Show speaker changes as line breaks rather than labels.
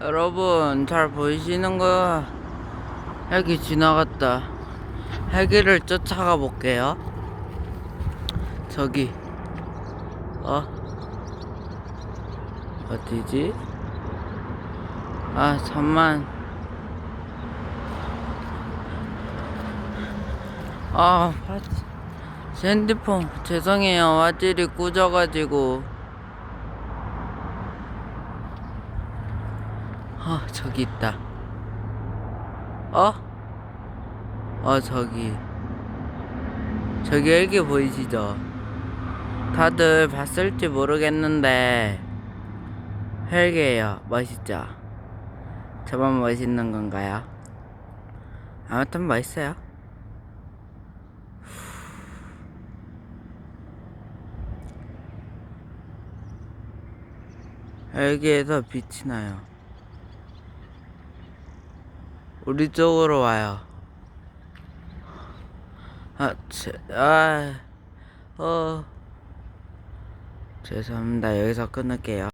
여러분 잘 보이시는 거? 헬기 지나갔다. 헬기를 쫓아가 볼게요. 저기. 어? 어디지? 아 잠만. 아 핸드폰. 죄송해요. 화질이 꾸져가지고 아 저기 있다 어? 어 저기 저기 헬기 보이시죠? 다들 봤을지 모르겠는데 헬기예요 멋있죠? 저만 멋있는 건가요? 아무튼 멋있어요 헬기에서 빛이 나요 우리 쪽으로 와요. 아, 제, 아, 어. 죄송합니다. 여기서 끊을게요.